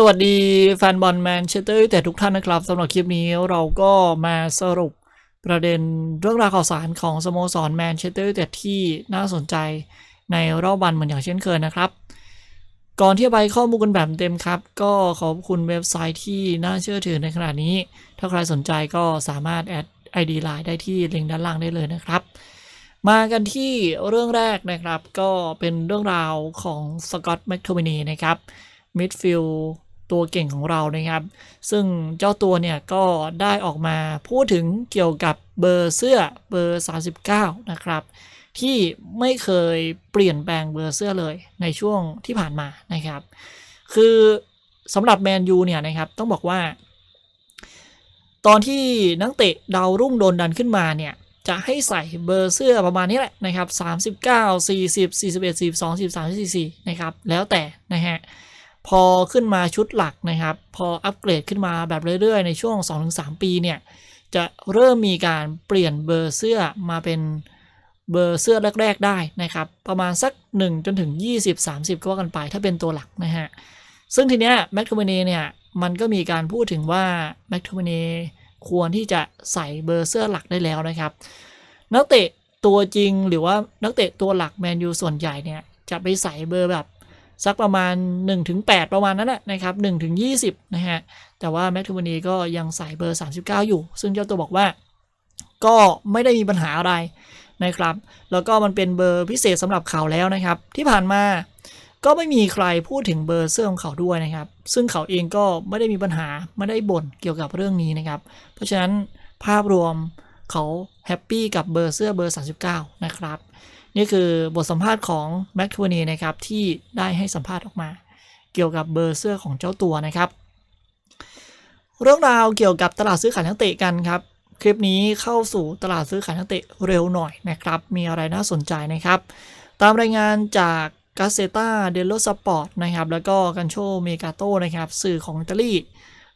สวัสดีแฟนบอลแมนเชสเตอร์แต่ทุกท่านนะครับสำหรับคลิปนี้เราก็มาสรุปประเด็นเรื่องราวข่าวสารของสโมสรแมนเชสเตอร์แต่ที่น่าสนใจในรอบวันเหมือนอย่างเช่นเคยนะครับ ก่อนที่จะไปข้อมูลกันแบบเต็มครับ ก็ขอบคุณเว็บไซต์ที่น่าเชื่อถือในขณะนี้ ถ้าใครสนใจก็สามารถแอด ID Line ได้ที่ลิงก์ด้านล่างได้เลยนะครับ มากันที่เรื่องแรกนะครับก็เป็นเรื่องราวของสกอตแมคโทมินีนะครับมิดฟิลด์ ตัวเก่งของเรานะครับ ซึ่งเจ้าตัวเนี่ยก็ได้ออกมาพูดถึงเกี่ยวกับเบอร์เสื้อเบอร์ 39 นะครับ ที่ไม่เคยเปลี่ยนแปลงเบอร์เสื้อเลยในช่วงที่ผ่านมานะครับ คือสำหรับแมนยูเนี่ยนะครับต้องบอกว่า ตอนที่นักเตะดาวรุ่งโดนดันขึ้นมาเนี่ยจะให้ใส่เบอร์เสื้อประมาณนี้แหละนะครับ 39 40 41 42 43 44 นะครับ แล้วแต่นะฮะ พอขึ้นมาชุดหลักนะครับ พออัปเกรดขึ้นมาแบบเรื่อยๆ ในช่วง 2-3 ปีเนี่ย จะเริ่มมีการเปลี่ยนเบอร์เสื้อมาเป็นเบอร์เสื้อแรก ๆ ได้นะครับ ประมาณสัก 1 จนถึง 20-30 ก็ว่ากันไปถ้าเป็นตัวหลักนะฮะ ซึ่งทีเนี้ยแมคโทมินีเนี่ย มันก็มีการพูดถึงว่าแมคโทมินีควรที่จะใส่เบอร์เสื้อหลักได้แล้วนะครับ นักเตะตัวจริงหรือว่านักเตะตัวหลักแมนยูส่วนใหญ่เนี่ย จะไปใส่เบอร์แบบ สักประมาณ 1-8 ประมาณนั้นแหละนะครับ1-20 นะฮะ แต่ว่าแมทูมานีก็ยังใส่เบอร์ 39 อยู่ ซึ่งเจ้าตัวบอกว่าก็ไม่ได้มีปัญหาอะไรนะครับ แล้วก็มันเป็นเบอร์พิเศษสำหรับเขาแล้วนะครับ ที่ผ่านมาก็ไม่มีใครพูดถึงเบอร์เสื้อของเขาด้วยนะครับ ซึ่งเขาเองก็ไม่ได้มีปัญหาไม่ได้บ่นเกี่ยวกับเรื่องนี้นะครับ เพราะฉะนั้นภาพรวมเขาแฮปปี้กับเบอร์เสื้อเบอร์ 39 นะครับ นี่คือบทสัมภาษณ์ของแม็กทวนีนะครับที่ได้ให้สัมภาษณ์ออกมา เกี่ยวกับเบอร์เสื้อของเจ้าตัวนะครับ เรื่องราวเกี่ยวกับตลาดซื้อขายนักเตะกันครับ คลิปนี้เข้าสู่ตลาดซื้อขายนักเตะเร็วหน่อยนะครับ มีอะไรน่าสนใจนะครับ ตามรายงานจากกาเซตาเดลโลสปอร์ตนะครับแล้วก็กันโชเมกาโตนะครับสื่อของอิตาลี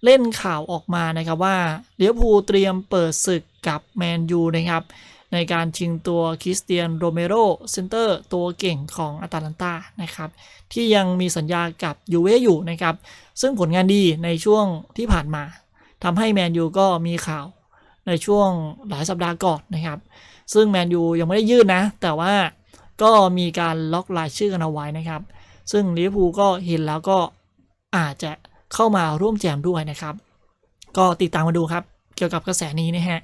เล่นข่าวออกมานะครับว่าเลียวภูเตรียมเปิดศึกกับแมนยูนะครับ ในการชิงตัวคริสเตียนโรเมโรเซนเตอร์ตัวเก่งของอาตาลันตานะครับที่ยังมีสัญญากับยูเวอยู่นะครับซึ่งผลงานดีในช่วงที่ผ่านมาทำให้แมนยูก็มีข่าวในช่วงหลายสัปดาห์ก่อนนะครับ ซึ่งแมนยูยังไม่ได้ยื่นนะ แต่ว่าก็มีการล็อกรายชื่อกันเอาไว้นะครับ ซึ่งลิเวอร์พูลก็เห็นแล้วก็อาจจะเข้ามาร่วมแจมด้วยนะครับ ก็ติดตามมาดูครับ เกี่ยวกับกระแสนี้นะฮะ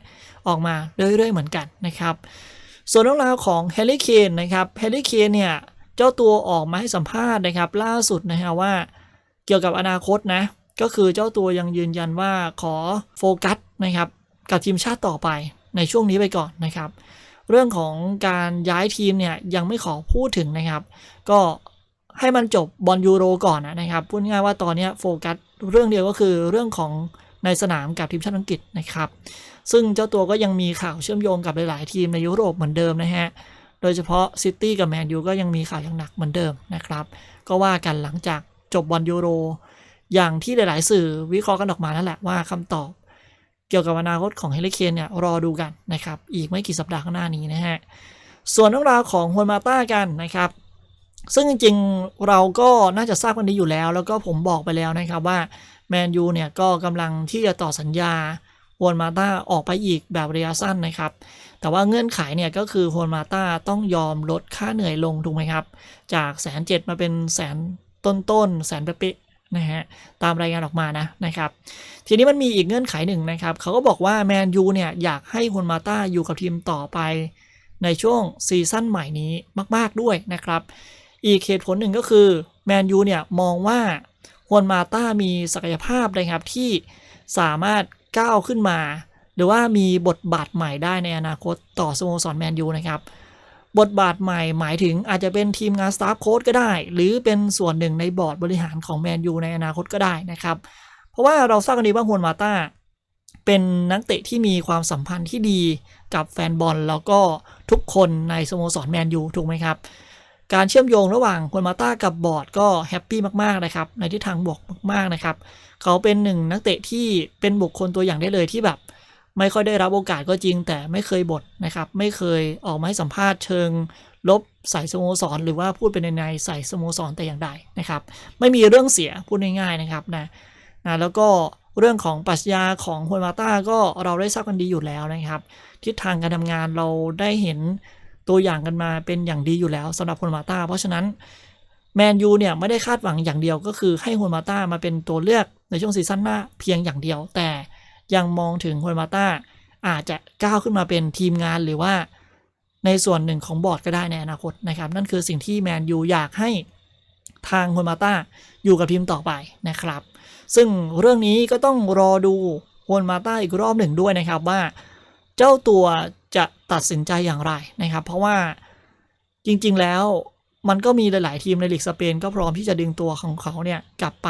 ออกมาเรื่อยๆเหมือนกันนะครับ ส่วนเรื่องราวของแฮร์รี่เคนนะครับแฮร์รี่เคนเนี่ยเจ้าตัวออกมาให้สัมภาษณ์นะครับล่าสุดนะฮะว่าเกี่ยวกับอนาคตนะก็คือเจ้าตัวยังยืนยันว่าขอโฟกัสนะครับกับทีมชาติต่อไปในช่วงนี้ไปก่อนนะครับ เรื่องของการย้ายทีมเนี่ยยังไม่ขอพูดถึงนะครับ ก็ให้มันจบบอลยูโรก่อนนะครับพูดง่ายๆว่าตอนนี้โฟกัสเรื่องเดียวก็คือเรื่องของ ในสนามกับทีมชาติอังกฤษนะครับ ซึ่งเจ้าตัวก็ยังมีข่าวเชื่อมโยงกับหลาย ๆ ทีมในยุโรปเหมือนเดิมนะฮะ โดยเฉพาะซิตี้กับแมนยูก็ยังมีข่าวอย่างหนักเหมือนเดิมนะครับ ก็ว่ากันหลังจากจบบอลยูโร อย่างที่หลาย ๆ สื่อวิเคราะห์กันออกมานั่นแหละว่าคำตอบเกี่ยวกับอนาคตของเฮลิเคนเนี่ยรอดูกันนะครับ อีกไม่กี่สัปดาห์ข้างหน้านี้นะฮะ ส่วนเรื่องราวของฮวนมาต้ากันนะครับ ซึ่งจริงๆเราก็น่าจะทราบกันดีอยู่แล้ว แล้วก็ผมบอกไปแล้วนะครับว่า แมนยูเนี่ยก็กำลังที่จะต่อสัญญาฮวนมาต้าออกไปอีกแบบระยะสั้นนะครับ แต่ว่าเงื่อนไขเนี่ยก็คือฮวนมาต้าต้องยอมลดค่าเหนื่อยลงถูกไหมครับ จากแสนเจ็ดมาเป็นแสนต้นๆแสนเป๊ะๆนะฮะตามรายงานออกมานะนะครับ ทีนี้มันมีอีกเงื่อนไขหนึ่งนะครับเขาก็บอกว่าแมนยูเนี่ยอยากให้ฮวนมาต้าอยู่กับทีมต่อไป ในช่วงซีซั่นใหม่นี้มาก ๆด้วยนะครับ อีกเหตุผลหนึ่งก็คือแมนยูเนี่ยมองว่า ฮวนมาต้ามีศักยภาพนะครับที่สามารถก้าวขึ้นมา หรือว่ามีบทบาทใหม่ได้ในอนาคตต่อสโมสรแมนยูนะครับบทบาทใหม่หมายถึงอาจจะเป็นทีมงานสตาฟโค้ดก็ได้ หรือเป็นส่วนหนึ่งในบอร์ดบริหารของแมนยูในอนาคตก็ได้นะครับ เพราะว่าเราทราบกันดีว่าฮวนมาต้าเป็นนักเตะที่มีความสัมพันธ์ที่ดีกับแฟนบอลแล้วก็ทุกคนในสโมสรแมนยูถูกไหมครับ การเชื่อมโยงระหว่างฮวนมาต้ากับบอร์ดก็แฮปปี้มากๆนะครับ ในทิศทางบวกมากๆนะครับ เขาเป็นหนึ่งนักเตะที่เป็นบุคคลตัวอย่างได้เลยที่แบบ ไม่ค่อยได้รับโอกาสก็จริง แต่ไม่เคยบ่นะครับ ไม่เคยออกมาให้สัมภาษณ์เชิง ลบใส่สโมสร หรือว่าพูดเป็นในใส่สโมสรแต่อย่างใดนะครับ ไม่มีเรื่องเสียพูดง่ายๆนะครับนะนะแล้วก็เรื่องของปรัชญาของฮวนมาต้าก็เราได้ทราบกันดีอยู่แล้วนะครับ ทิศทางการทำงานเราได้เห็น ตัวอย่างกันมาเป็นอย่างดีอยู่แล้วสำหรับฮวนมาต้า เพราะฉะนั้นแมนยูเนี่ยไม่ได้คาดหวังอย่างเดียวก็คือให้ฮวนมาต้ามาเป็นตัวเลือกในช่วงซีซั่นหน้าเพียงอย่างเดียว แต่ยังมองถึงฮวนมาต้าอาจจะก้าวขึ้นมาเป็นทีมงานหรือว่าในส่วนหนึ่งของบอร์ดก็ได้ในอนาคตนะครับ นั่นคือสิ่งที่แมนยูอยากให้ทางฮวนมาต้าอยู่กับทีมต่อไปนะครับ ซึ่งเรื่องนี้ก็ต้องรอดูฮวนมาต้าอีกรอบหนึ่งด้วยนะครับว่า เจ้าตัว จะตัดสินใจอย่างไรนะครับ เพราะว่าจริงๆแล้วมันก็มีหลาย ๆ ทีมในลีกสเปนก็พร้อมที่จะดึงตัวของเขาเนี่ยกลับไป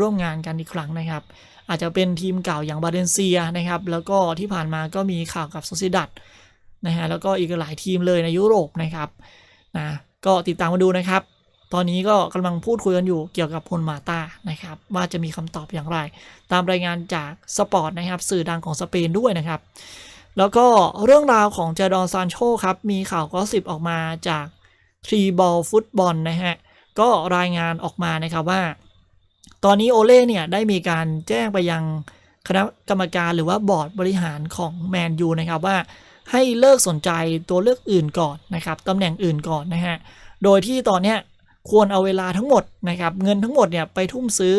ร่วมงานกันอีกครั้งนะครับ อาจจะเป็นทีมเก่าอย่างบาเลนเซียนะครับ แล้วก็ที่ผ่านมาก็มีข่าวกับโซซิดัดนะฮะแล้วก็อีกหลายทีมเลยในยุโรปนะครับนะก็ติดตามมาดูนะครับ ตอนนี้ก็กำลังพูดคุยกันอยู่เกี่ยวกับพลมาตานะครับ ว่าจะมีคำตอบอย่างไร ตามรายงานจากสปอร์ตนะครับ สื่อดังของสเปนด้วยนะครับ แล้วก็เรื่องราวของเจดอนซานโชครับ มีข่าวก็สิบออกมาจากทรีบอลฟุตบอลนะฮะ ก็รายงานออกมานะครับว่า ตอนนี้โอเล่เนี่ย ได้มีการแจ้งไปยังคณะกรรมการหรือว่าบอร์ดบริหารของแมนยูนะครับว่าให้เลิกสนใจตัวเลือกอื่นก่อนนะครับตำแหน่งอื่นก่อนนะฮะ โดยที่ตอนเนี้ยควรเอาเวลาทั้งหมดนะครับเงินทั้งหมดเนี่ยไปทุ่มซื้อ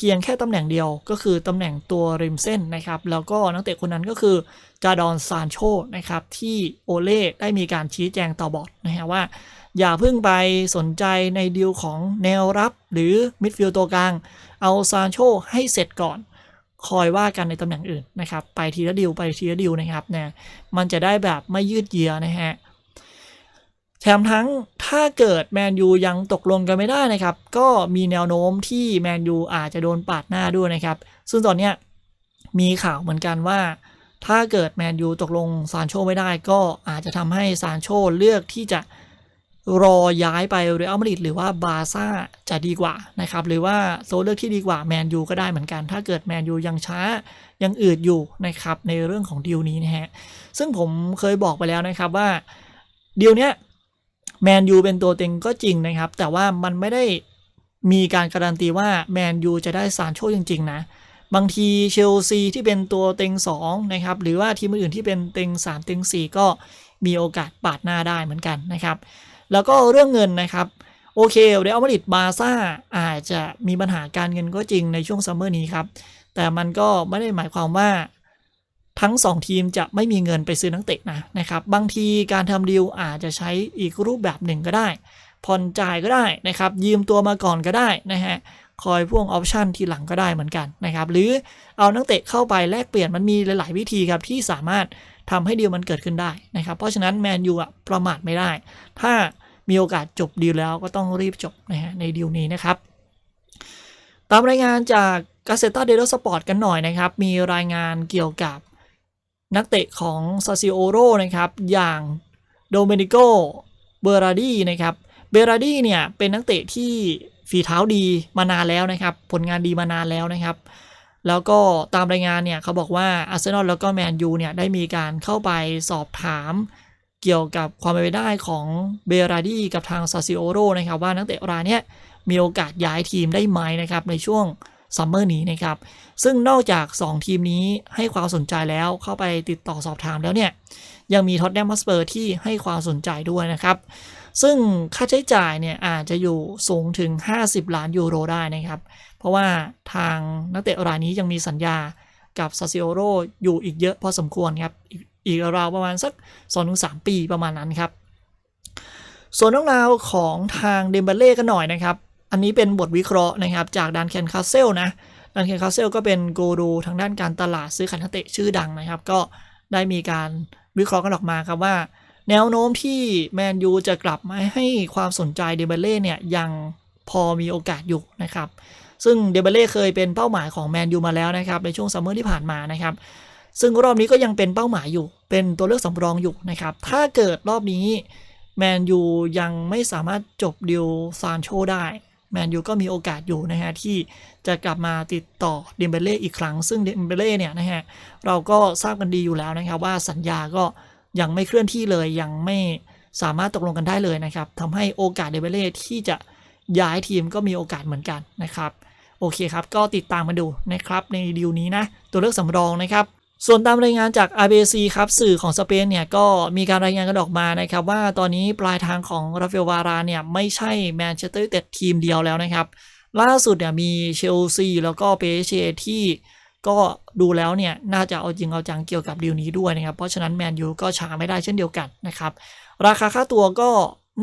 พียงแค่ตำแหน่งเดียวก็คือตำแหน่งตัวริมเส้นนะครับ แล้วก็นักเตะคนนั้นก็คือจาดอนซานโชนะครับที่โอเล่ได้มีการชี้แจงต่อบอร์ดนะฮะว่า อย่าเพิ่งไปสนใจในดีลของแนวรับหรือมิดฟิลด์ตัวกลาง เอาซานโชให้เสร็จก่อน คอยว่ากันในตำแหน่งอื่นนะครับ ไปทีละดิวไปทีละดิวนะครับเนี่ยมันจะได้แบบไม่ยืดเยื้อนะฮะ แถมทั้งถ้าเกิดแมนยูยังตกลงกันไม่ได้นะครับ ก็มีแนวโน้มที่แมนยูอาจจะโดนปาดหน้าด้วยนะครับ ซึ่งตอนเนี้ยมีข่าวเหมือนกันว่า ถ้าเกิดแมนยูตกลงซานโชไม่ได้ ก็อาจจะทำให้ซานโชเลือกที่จะรอย้ายไปเรอัลมาดริดหรือว่าบาร์ซ่าจะดีกว่านะครับ หรือว่าโซเลือกที่ดีกว่าแมนยูก็ได้เหมือนกัน ถ้าเกิดแมนยูยังช้ายังอืดอยู่นะครับในเรื่องของดีลนี้นะฮะซึ่งผมเคยบอกไปแล้วนะครับว่าดีลเนี้ย แมนยูเป็นตัวเต็งก็จริงนะครับ แต่ว่ามันไม่ได้มีการการันตีว่าแมนยูจะได้ซานโชจริง ๆ นะ บางทีเชลซีที่เป็นตัวเต็ง2นะครับ หรือว่าทีมอื่นที่เป็นเต็ง 3 เต็ง 4 ก็มีโอกาสปาดหน้าได้เหมือนกันนะครับ แล้วก็เรื่องเงินนะครับ โอเคเรอัลมาดริดบาร์ซ่าอาจจะมีปัญหาการเงินก็จริงในช่วงซัมเมอร์นี้ครับ แต่มันก็ไม่ได้หมายความว่า ทั้ง 2 ทีมจะไม่มีเงินไปซื้อนักเตะนะนะครับบางทีการทำดีลอาจจะใช้อีกรูปแบบหนึ่งก็ได้ ผ่อนจ่ายก็ได้นะครับยืมตัวมาก่อนก็ได้นะฮะคอยพ่วงออปชันทีหลังก็ได้เหมือนกันนะครับหรือเอานักเตะเข้าไปแลกเปลี่ยนมันมีหลาย ๆ วิธีครับที่สามารถทำให้ดีลมันเกิดขึ้นได้นะครับเพราะฉะนั้นแมนยูอะประมาทไม่ได้ ถ้ามีโอกาสจบดีลแล้วก็ต้องรีบจบนะฮะในดีลนี้นะครับ ตามรายงานจากกาเซต a เดโ o สปอร์ตกันหน่อยนะครับ มีรายงานเกี่ยวกับ นักเตะของซาซิโอโรนะครับอย่างโดเมนิโกเบราดีนะครับเบราดีเนี่ยเป็นนักเตะที่ฝีเท้าดีมานานแล้วนะครับ ผลงานดีมานานแล้วนะครับ แล้วก็ตามรายงานเนี่ยเขาบอกว่าอาร์เซนอลแล้วก็แมนยูเนี่ยได้มีการเข้าไปสอบถามเกี่ยวกับความเป็นไปได้ของเบราดีกับทางซาซิโอโรนะครับว่านักเตะรายนี้มีโอกาสย้ายทีมได้ไหมนะครับในช่วง ซัมเมอร์นี้นะครับ ซึ่งนอกจาก 2 ทีมนี้ให้ความสนใจแล้วเข้าไปติดต่อสอบถามแล้วเนี่ย ยังมีท็อตแนมฮอสเปอร์ที่ให้ความสนใจด้วยนะครับ ซึ่งค่าใช้จ่ายเนี่ยอาจจะอยู่สูงถึง 50 ล้านยูโรได้นะครับ เพราะว่าทางนักเตะรายนี้ยังมีสัญญากับซาซิโอโรอยู่อีกเยอะพอสมควรครับอีกอีกราวประมาณสัก 2-3 ปีประมาณนั้นครับ ส่วนเรื่องราวของทางเดมเบเล่กันหน่อยนะครับ อันนี้เป็นบทวิเคราะห์นะครับจากดันเคนคาเซลนะดันเคนคาเซลก็เป็นกูรูทางด้านการตลาดซื้อขายนักเตะชื่อดังนะครับ ก็ได้มีการวิเคราะห์กันออกมาครับว่า แนวโน้มที่แมนยูจะกลับมาให้ความสนใจเดเบเล่เนี่ยยังพอมีโอกาสอยู่นะครับ ซึ่งเดเบเล่เคยเป็นเป้าหมายของแมนยูมาแล้วนะครับในช่วงซัมเมอร์ที่ผ่านมานะครับซึ่งรอบนี้ก็ยังเป็นเป้าหมายอยู่ เป็นตัวเลือกสำรองอยู่นะครับ ถ้าเกิดรอบนี้แมนยูยังไม่สามารถจบดิวซานโชได้ แมนยูก็มีโอกาสอยู่นะฮะที่จะกลับมาติดต่อเดมเบเล่อีกครั้ง ซึ่งเดมเบเล่เนี่ยนะฮะเราก็ทราบกันดีอยู่แล้วนะครับว่าสัญญาก็ยังไม่เคลื่อนที่เลยยังไม่สามารถตกลงกันได้เลยนะครับทำให้โอกาสเดเบเล่ที่จะย้ายทีมก็มีโอกาสเหมือนกันนะครับโอเคครับก็ติดตามมาดูนะครับในดีลนี้นะตัวเลือกสำรองนะครับ ส่วนตามรายงานจาก RBC ครับสื่อของสเปนเนี่ยก็มีการรายงานกันออกมานะครับว่าตอนนี้ปลายทางของราฟาเอลวาราเนี่ยไม่ใช่แมนเชสเตอร์ยูไนเต็ดทีมเดียวแล้วนะครับ ล่าสุดเนี่ยมีเชลซีแล้วก็เปเชที่ก็ดูแล้วเนี่ยน่าจะเอาจริงเอาจังเกี่ยวกับดีลนี้ด้วยนะครับ เพราะฉะนั้นแมนยูก็ช้าไม่ได้เช่นเดียวกันนะครับ ราคาค่าตัวก็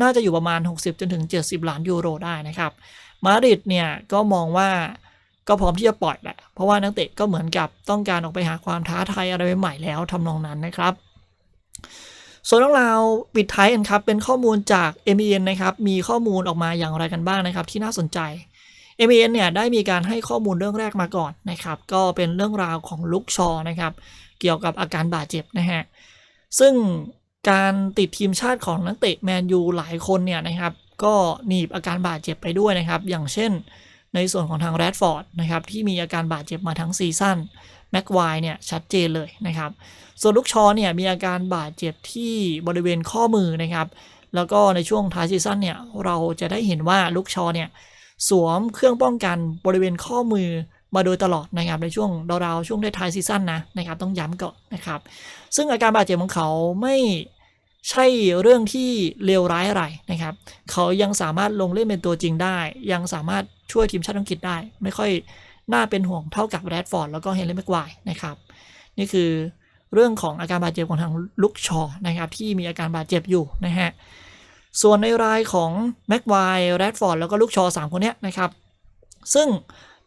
น่าจะอยู่ประมาณ 60จนถึง70 ล้านยูโรได้นะครับ มาดริดเนี่ยก็มองว่า ก็พร้อมที่จะปล่อยแหละ เพราะว่านักเตะก็เหมือนกับต้องการออกไปหาความท้าทายอะไรใหม่ๆแล้วทำนองนั้นนะครับส่วนเรื่องราวปิดท้ายกันครับ เป็นข้อมูลจาก m อ n นะครับ มีข้อมูลออกมาอย่างไรกันบ้างนะครับ ที่น่าสนใจ m อ n เนี่ยได้มีการให้ข้อมูลเรื่องแรกมาก่อนนะครับ ก็เป็นเรื่องราวของลุกชอนะครับ เกี่ยวกับอาการบาดเจ็บนะฮะ ซึ่งการติดทีมชาติของนักเตะแมนยูหลายคนเนี่ยนะครับ ก็หนีบอาการบาดเจ็บไปด้วยนะครับ อย่างเช่น ในส่วนของทางแรดฟอร์ดนะครับที่มีอาการบาดเจ็บมาทั้งซีซั่นแม็กไวเนี่ยชัดเจนเลยนะครับส่วนลูกชอเนี่ยมีอาการบาดเจ็บที่บริเวณข้อมือนะครับแล้วก็ในช่วงท้ายซีซั่นเนี่ยเราจะได้เห็นว่าลูกชอเนี่ยสวมเครื่องป้องกันบริเวณข้อมือมาโดยตลอดนะครับในช่วงราวๆช่วงท้ายซีซั่นนะนะครับต้องย้ำก่อนนะครับซึ่งอาการบาดเจ็บของเขาไม่ ใช่เรื่องที่เลวร้ายอะไรนะครับ เขายังสามารถลงเล่นเป็นตัวจริงได้ ยังสามารถช่วยทีมชาติอังกฤษได้ ไม่ค่อยน่าเป็นห่วงเท่ากับแรดฟอร์ดแล้วก็เฮนรี่แม็กไวร์นะครับ นี่คือเรื่องของอาการบาดเจ็บของทางลุกชอนะครับที่มีอาการบาดเจ็บอยู่นะฮะส่วนในรายของแม็กไวร์แรดฟอร์ดแล้วก็ลุกชอ 3 คนเนี้ยนะครับ ซึ่ง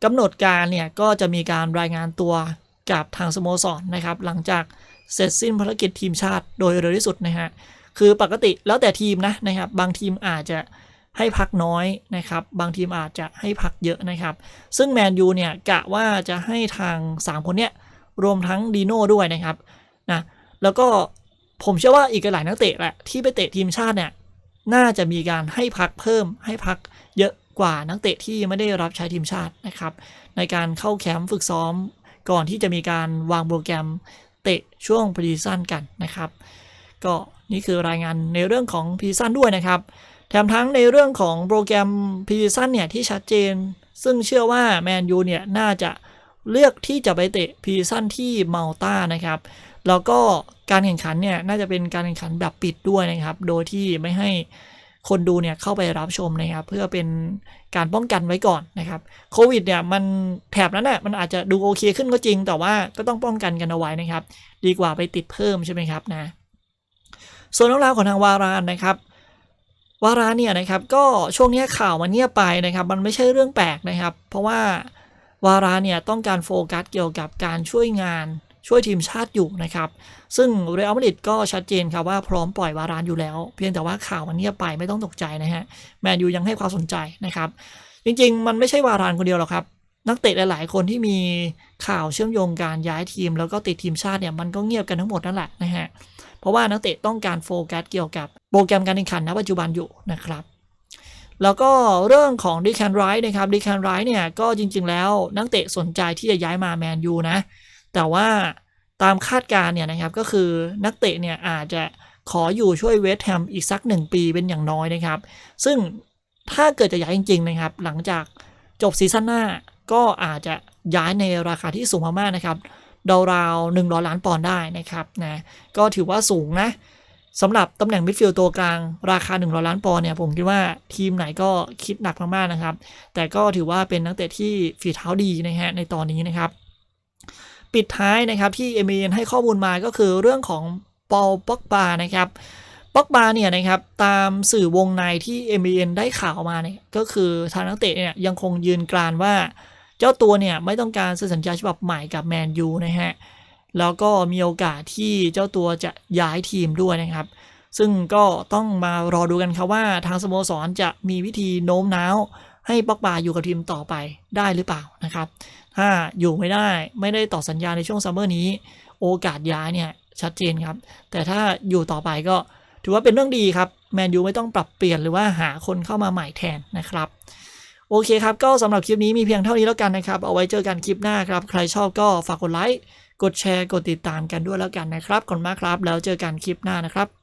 กำหนดการเนี่ยก็จะมีการรายงานตัวกับทางสโมสรนะครับ หลังจาก เสร็จสิ้นภารกิจทีมชาติโดยเร็วที่สุดนะฮะคือปกติแล้วแต่ทีมนะนะครับ บางทีมอาจจะให้พักน้อยนะครับ บางทีมอาจจะให้พักเยอะนะครับ ซึ่งแมนยูเนี่ยกะว่าจะให้ทาง 3 คนเนี้ยรวมทั้งดีโน่ด้วยนะครับนะแล้วก็ผมเชื่อว่าอีกหลายนักเตะแหละที่ไปเตะทีมชาติเนี่ยน่าจะมีการให้พักเพิ่มให้พักเยอะกว่านักเตะที่ไม่ได้รับใช้ทีมชาตินะครับ ในการเข้าแคมป์ฝึกซ้อมก่อนที่จะมีการวางโปรแกรม เตะช่วงพรีซั่นกันนะครับ ก็นี่คือรายงานในเรื่องของพรีซั่นด้วยนะครับ แถมทั้งในเรื่องของโปรแกรมพรีซั่นเนี่ยที่ชัดเจน ซึ่งเชื่อว่าแมนยูเนี่ยน่าจะเลือกที่จะไปเตะพรีซั่นที่เมัลตานะครับ แล้วก็การแข่งขันเนี่ยน่าจะเป็นการแข่งขันแบบปิดด้วยนะครับ โดยที่ไม่ให้ คนดูเนี่ยเข้าไปรับชมนะครับ เพื่อเป็นการป้องกันไว้ก่อนนะครับโควิดเนี่ยมันแถบนั้นน่ะมันอาจจะดูโอเคขึ้นก็จริง แต่ว่าก็ต้องป้องกันกันเอาไว้นะครับ ดีกว่าไปติดเพิ่มใช่ไหมครับนะส่วนเรื่องราวของทางวารานนะครับวารานเนี่ยนะครับก็ช่วงนี้ข่าวมันเงียบไปนะครับ มันไม่ใช่เรื่องแปลกนะครับ เพราะว่าวารานเนี่ยต้องการโฟกัสเกี่ยวกับการช่วยงาน ช่วยทีมชาติอยู่นะครับ ซึ่งเรอัลมาดริดก็ชัดเจนครับว่าพร้อมปล่อยวารานอยู่แล้ว เพียงแต่ว่าข่าวมันเงียบไปไม่ต้องตกใจนะฮะแมนยูยังให้ความสนใจนะครับ จริงๆ มันไม่ใช่วารานคนเดียวหรอกครับนักเตะหลาย ๆ คนที่มีข่าวเชื่อมโยงการย้ายทีม แล้วก็ติดทีมชาติเนี่ยมันก็เงียบกันทั้งหมดนั่นแหละนะฮะ เพราะว่านักเตะต้องการโฟกัสเกี่ยวกับโปรแกรมการแข่งขันณปัจจุบันอยู่นะครับ แล้วก็เรื่องของดิแคนไรท์นะครับดิแคนไรท์เนี่ยก็จริง ๆ แล้วนักเตะสนใจที่จะย้ายมาแมนยูนะ แต่ว่า ตามคาดการ์เนี่ยนะครับก็คือนักเตะเนี่ยอาจจะขออยู่ช่วยเวสต์แฮมอีกสักหนึ่งปีเป็นอย่างน้อยนะครับ ซึ่งถ้าเกิดจะย้ายจริง ๆ นะครับ หลังจากจบซีซั่นหน้าก็อาจจะย้ายในราคาที่สูงมากๆนะครับราวๆหนึ่งร้อยล้านปอนด์ได้นะครับนะก็ถือว่าสูงนะสำหรับตำแหน่งมิดฟิลด์ตัวกลางราคา 100 ล้านปอนด์เนี่ยผมคิดว่าทีมไหนก็คิดหนักมากๆนะครับ แต่ก็ถือว่าเป็นนักเตะที่ฝีเท้าดีนะฮะในตอนนี้นะครับ ปิดท้ายนะครับที่เอเมนให้ข้อมูลมาก็คือเรื่องของปอลป็อกบานะครับป็อกบาเนี่ยนะครับตามสื่อวงในที่ m อ n ได้ข่าวมาเนี่ยก็คือทางนักเตะเนี่ยยังคงยืนกรานว่า เจ้าตัวเนี่ยไม่ต้องการเซ็นสัญญาฉบับใหม่กับแมนยูนะฮะแล้วก็มีโอกาสที่เจ้าตัวจะย้ายทีมด้วยนะครับ ซึ่งก็ต้องมารอดูกันครับว่าทางสโมสรจะมีวิธีโน้มน้าว ให้ป็อกบาอยู่กับทีมต่อไปได้หรือเปล่านะครับ ถ้าอยู่ไม่ได้ไม่ได้ต่อสัญญาในช่วงซัมเมอร์นี้ โอกาสย้ายเนี่ยชัดเจนครับ แต่ถ้าอยู่ต่อไปก็ถือว่าเป็นเรื่องดีครับแมนยูไม่ต้องปรับเปลี่ยนหรือว่าหาคนเข้ามาใหม่แทนนะครับ โอเคครับ ก็สำหรับคลิปนี้มีเพียงเท่านี้แล้วกันนะครับ เอาไว้เจอกันคลิปหน้าครับ ใครชอบก็ฝากกดไลค์กดแชร์กดติดตามกันด้วยแล้วกันนะครับขอบคุณมากครับ แล้วเจอกันคลิปหน้านะครับ